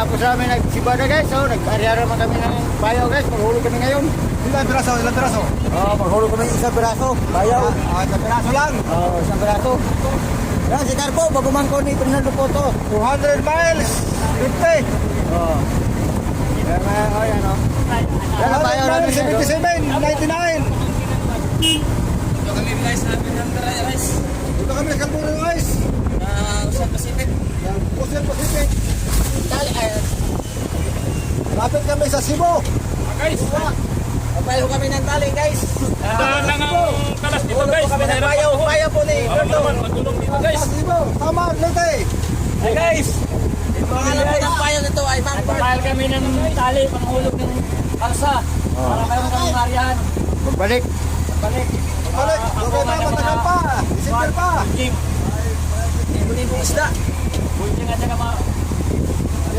Kakatapos namin nagsiba na guys. So, nag-area naman kami ng bayaw guys. Maghulog kami ngayon. Ilan piraso? Ilan piraso? Oh, maghulog kami isang piraso. Bayaw. Ah, isang piraso lang. Oh, isang piraso. Yan, si Carpo, bagumang ko ni Fernando Poto. 200 miles. 50. Oh. Yan, oh, yan, oh. Yan ang bayaw namin guys. oh. 77, 99. Ito kami guys namin ng rice. Dito kami sa Calpuro Ice. Uh, Usan Pacific. Yan, Ocean Pacific. Dali, ay, Lapit kami sa Cebu. guys. Papayo kami ng tali guys. Dahan lang ang kalas dito guys. kami ng payaw. Payaw po ni naman, matulog dito guys. Sa Cebu. Tama, Lete. Hey guys. Pangalan po ng payaw nito ay Bangford. Nagpapahal kami ng tali, panghulog ng kalsa. Para kayo kami marihan. Magbalik. Balik. Balik. Okay pa, matagal pa. December pa. Jim. Libo isda. Buti nga dyan mga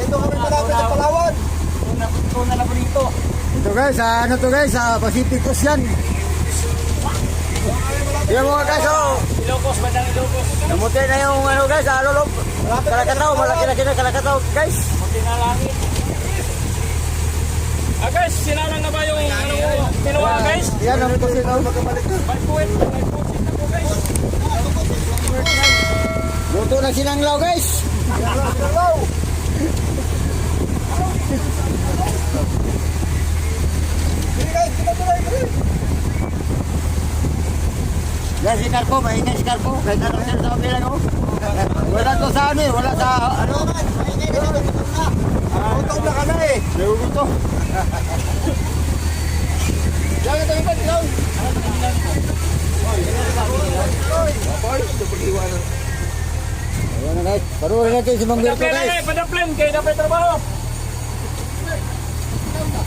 Dito kami malapit sa Palawan. tuna, tuna na dito. Ito guys, sa ano to guys, sa Pacific Ocean. Yan mga guys, oh. Ilocos, bandang Ilocos. Namuti na yung ano guys, sa lulog. Kalakataw, malaki-laki na kalakataw guys. Buti na langit. Ah guys, sinalang na ba yung ano, kinuha guys? Yan ang pusit oh. Balpuit, balpuit na po guys. Luto na sinanglaw guys. Sige Yan si Carpo, maingay si Carpo. Kahit anong sir sa kabila no. Wala to sa ano eh, wala sa ano. Gutom na kami. Naguguto. Yan, ito yung patilaw. Ayan na guys, paruhin natin si Mang Berto na guys. kayo, padaplen. Kayo dapat trabaho.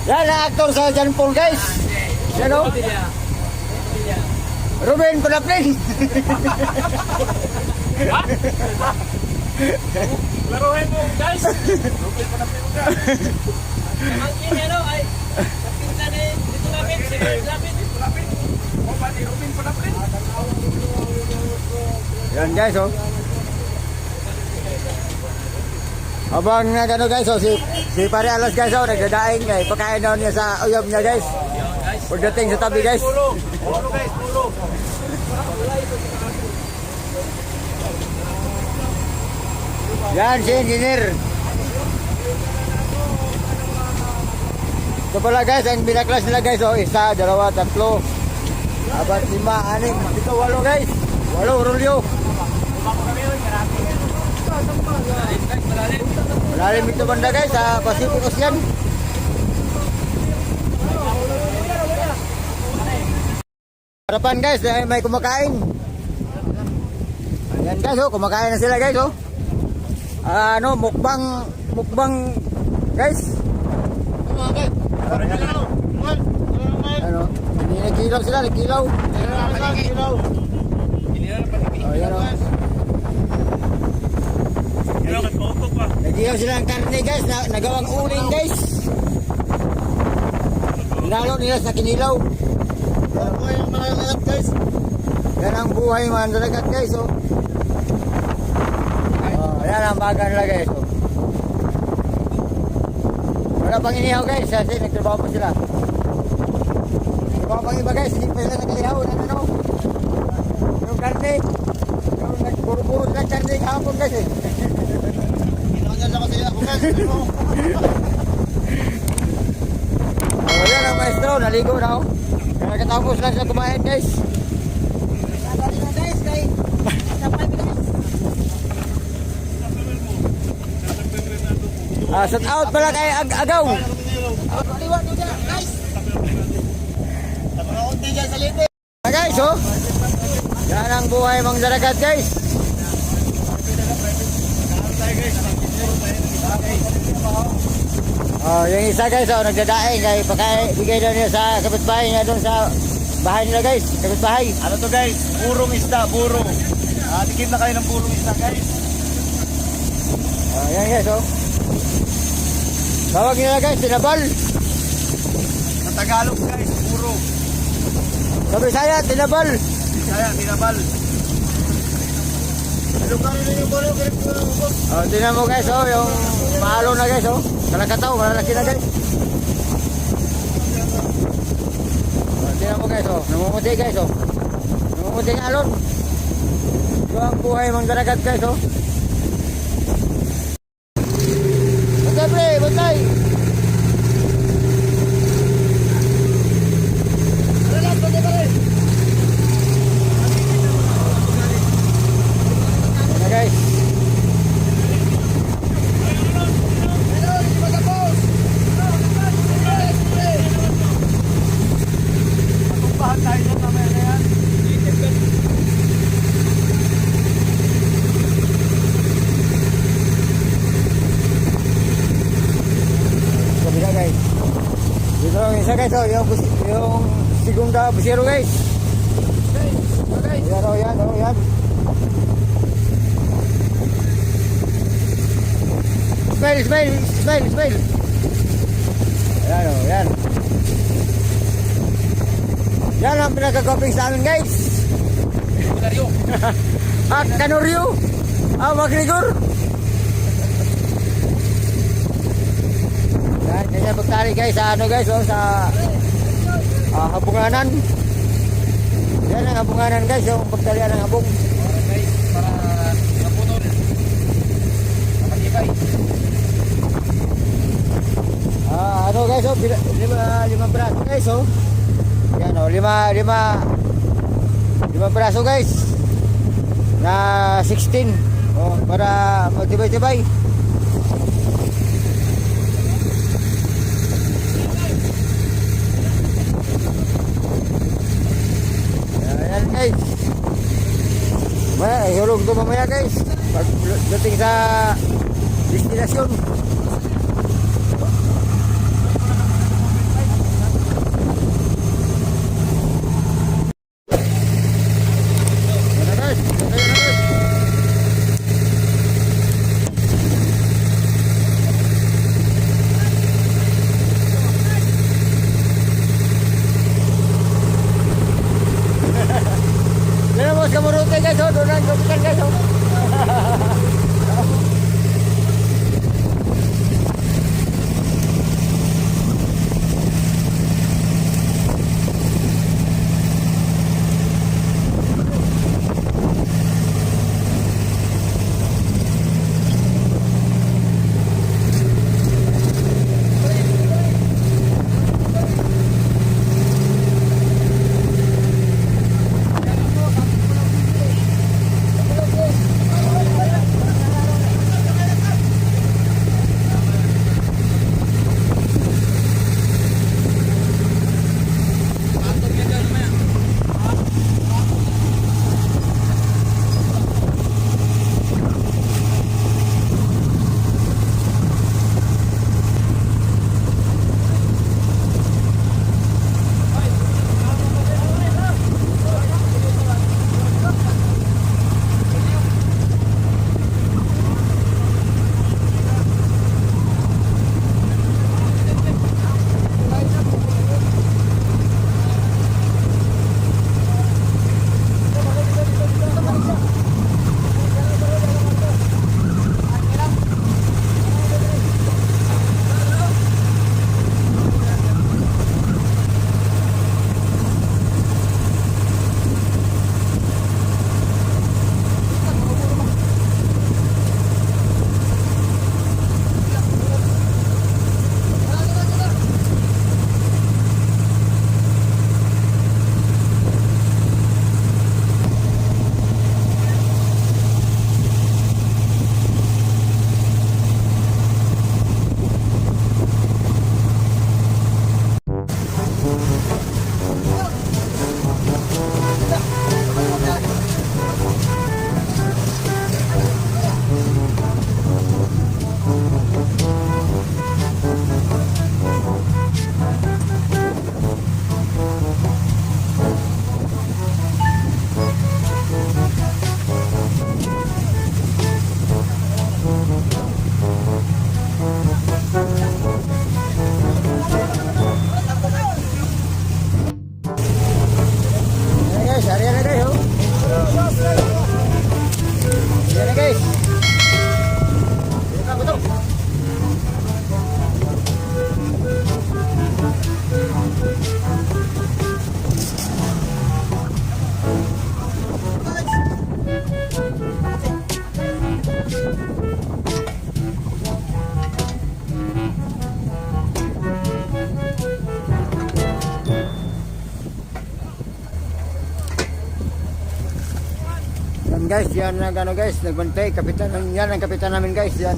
Yan ang actor sa John Paul guys. Yan o. Ruben Padaplin. Laruhin mo guys. Ang ini ano ay kapinta ni dito lapit. Sige, lapit. Yan guys oh. Abang na gano guys oh, si, si Pare Alas guys oh, nagdadaing guys. Pagkain daw niya sa uyab niya guys. Pagdating sa tabi guys. Yan si engineer. Ito pala guys, ang binaklas nila guys oh, isa, dalawa, tatlo. Apat, lima, anim, ito walo guys. Walo, rulyo. Malalim ito banda guys sa Pacific Ocean. Harapan guys, may kumakain. Ayan guys, oh, kumakain na sila guys, oh. Ah, ano, mukbang, mukbang, guys. Ano, hindi nagkilaw sila, nagkilaw. Oh, yan, oh. Nagkilaw sila ng karne guys, na, nagawang uling guys. Hinalo nila sa kinilaw. Yan ang buhay mga dalagat guys, oh. Oh, yan ang baga nila guys, oh. Wala pang inihaw guys, kasi nagtrabaho pa sila. Nagtrabaho pang iba guys, hindi pa sila nagalihaw ng ano. Yung karne. Yung nagburo-buro ng karne kahapon guys eh. Oh, yan ang maestro, naligo na oh. Nakatapos lang siya kumain guys. Ah, shout out pala kay Ag Agaw. Ah, guys, oh. Yan ang buhay mga daragat guys. Oh, yung isa guys, oh, nagdadaing kay pagkain bigay daw niya sa kapitbahay niya doon sa bahay nila guys, kapitbahay. Ano to guys? Burong isda, burong. Ah, tikim na kayo ng burong isda guys. Oh, yan guys, oh. Tawag nila guys, tinabal. Sa Tagalog guys, burong. Sa Bisaya, tinabal. Kaya, tinabal. Lugar na yung bolo, kaya ko lang boss. Oh, tingnan mo guys, oh, yung maalo na guys, oh. Kalakataw, malalaki na guys. Oh, tingnan mo guys, oh. Namumuti guys, oh. Namumuti ang alon. Ito ang buhay mga daragat guys, oh. Bantay, pre, bantay. Ayan na guys. Tumpahan tayo dyan mamaya na yan. Kabila guys. Dito lang isa guys, oh, yung, bus- yung busero guys. Yan oh, yan, oh, yan. Smile, smile, smile, smile. Yan oh, yan. Yan ang pinagkakoping sa amin guys. Bularyo. Ah, Kanuryo. Ah, Magrigor. Yan, kanya pagtari guys sa ano guys, oh, sa ah, habunganan. Yan ang habunganan guys, yung pagtalian ng habong. Para guys, para mapunol. Makatibay. Ah, ano guys, oh, lima, lima braso guys, oh. Yan, oh, lima, lima, lima braso guys. Na 16. Oh, para magtibay-tibay. Guys. Mamaya, ihulog to mamaya guys. Pag dating sa destinasyon. Guys, yan ang ano guys, nagbantay, kapitan, yan ang kapitan namin guys, yan.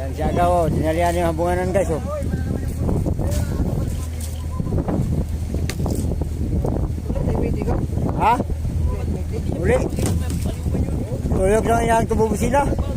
Yan siya agaw, oh, sinalihan yung habunganan guys, oh. Ha? Uli? Tulog lang yung tububusina. Robert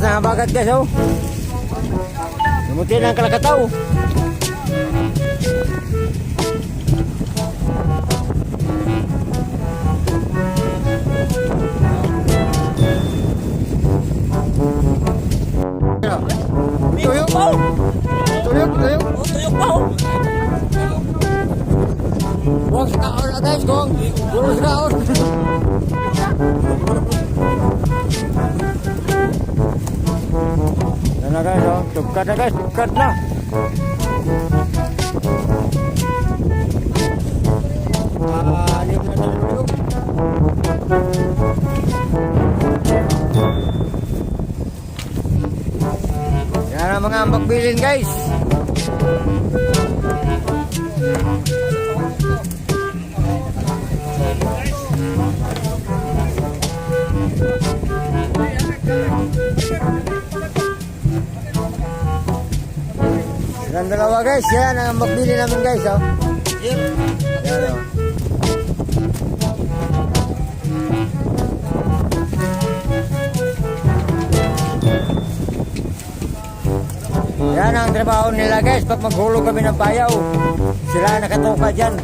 Lakas na bagat guys oh. Lumutin ang kalakataw. Tuyok! Tuyok, tuyok! Oh, tuyok pa oh. Huwag sa kaon na guys, kung puro sa kaon. Yan na guys, oh. tugkad na guys, tugkad na. Anim na tuyok. Yan ang mga magbilin guys. Yan dalawa guys, yan ang magbili namin guys, oh. Yan, oh. Yan ang trabaho nila guys, pag maghulog kami ng payaw, sila nakatoka dyan.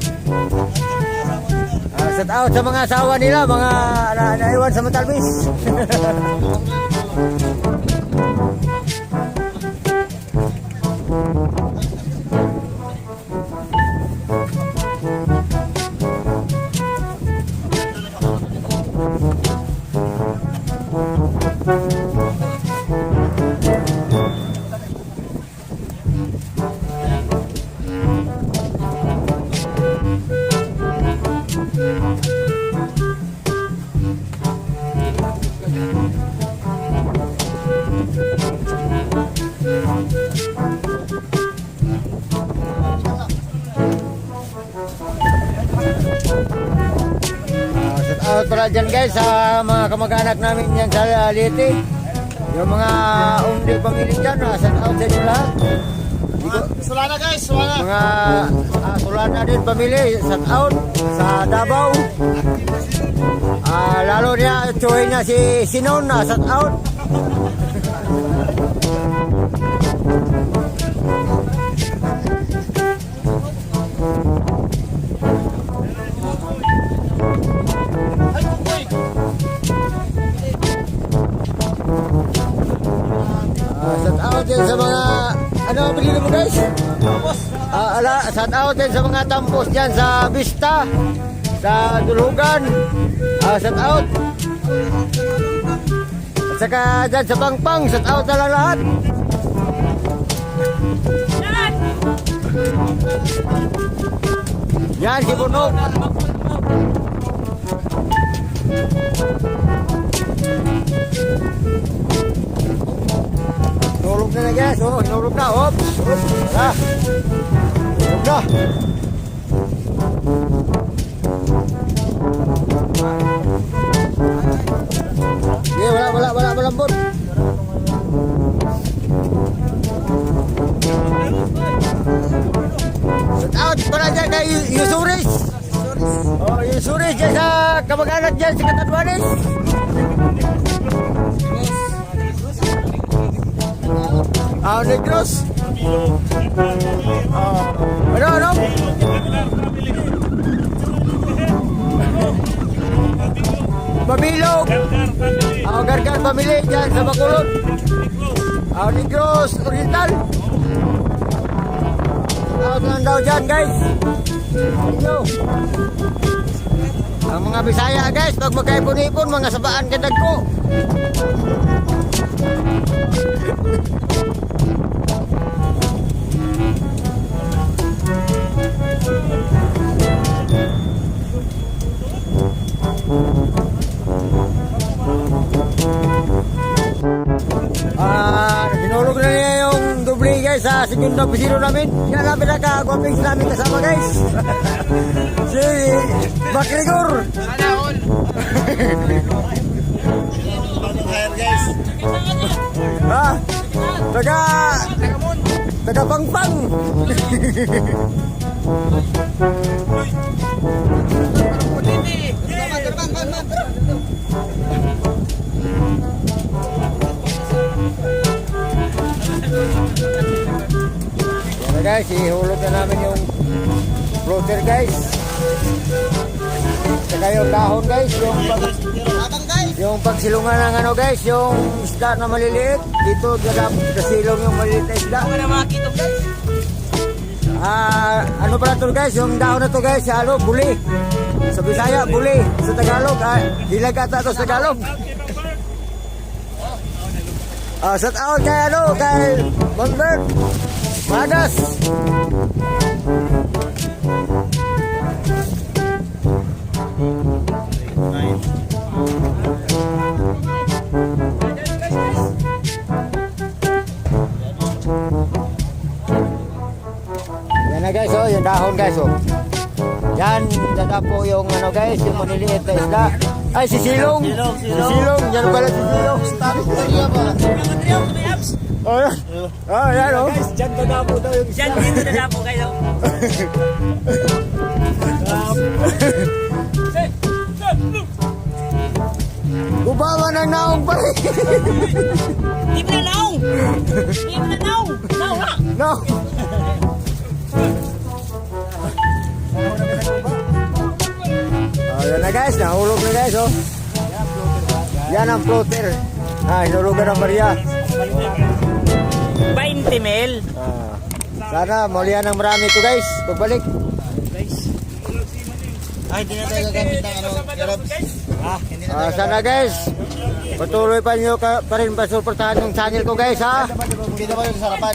Ah, shout out sa mga asawa nila, mga na, naiwan sa Matalbis. kamag-anak namin yan sa Liti. Yung mga undi pamilya dyan, ah, shout out sa inyo lahat. Sulana guys, sulana. Mga uh, Tulana din pamilya, shout out sa Davao. Ah, lalo niya, tsuhin niya si Sinon, ah, shout din sa mga ano pinili mo guys? Ah, ala, shout out din sa mga tampos diyan sa Vista, sa Dulugan. Ah, shout out. At saka dyan sa Pangpang, shout out na lang lahat. Yan, si Bunok. Na guys, oh, hinulog na, hop. Ah, na. Sige, wala, wala, wala, malambot. Shout out para dyan kay Yu- Yusuris. Oh, Yusuris dyan sa kamag-anak. Ah, Negros. Ah, ano, ano? Mabilog. Ah, Gargar Family dyan sa Bacolod. Ah, Negros Oriental. Out lang daw dyan, guys. Yo. Ang mga Bisaya, guys, pag magkaipon-ipon, mga sabaan kadag ko. Segundo pisiro namin. Yan ang pinaka-guwaping namin kasama guys. si Bakligor. guys. Ha? Taga... Taga Pangpang. guys, ihulog na namin yung floater guys. Saka yung dahon guys, yung pag, yung pagsilungan ng ano guys, yung isda na maliliit. Dito kasilong yung maliliit na isda. Ano? Ah, ano pala to guys, yung dahon na to guys, ano, buli. Sa Bisaya, buli. Sa Tagalog, ah, hilag ata to sa Tagalog. Ah, shout out kay ano, kay Monbert. Madas. Yan na guys, oh, yung dahon guys, oh. Yan, dada po yung ano guys, yung maliliit na isda. Ay, si Silong. Silong, Si Silong. Yan pala si Silong. Oh, yan. Oh, yan, oh. Guys, dyan dada po daw yung Diyan, dito na lang po kayo. Ubawa ng naong pa rin. Di mo na naong! Di mo na naong! Naong na! No. Oh, yan na guys, nahulog na guys, oh. Yan ang floater. Ah, hinulugan ng Maria. 20 mil. Ah, sana maulihan ng marami to guys. Pagbalik. Ay, hindi na tayo gagamit ng ano, Arabs. Ah, hindi na Ah, sana guys, patuloy pa nyo ka, pa rin pasuportahan yung channel ko guys ha. Hindi na ba yung sarapan?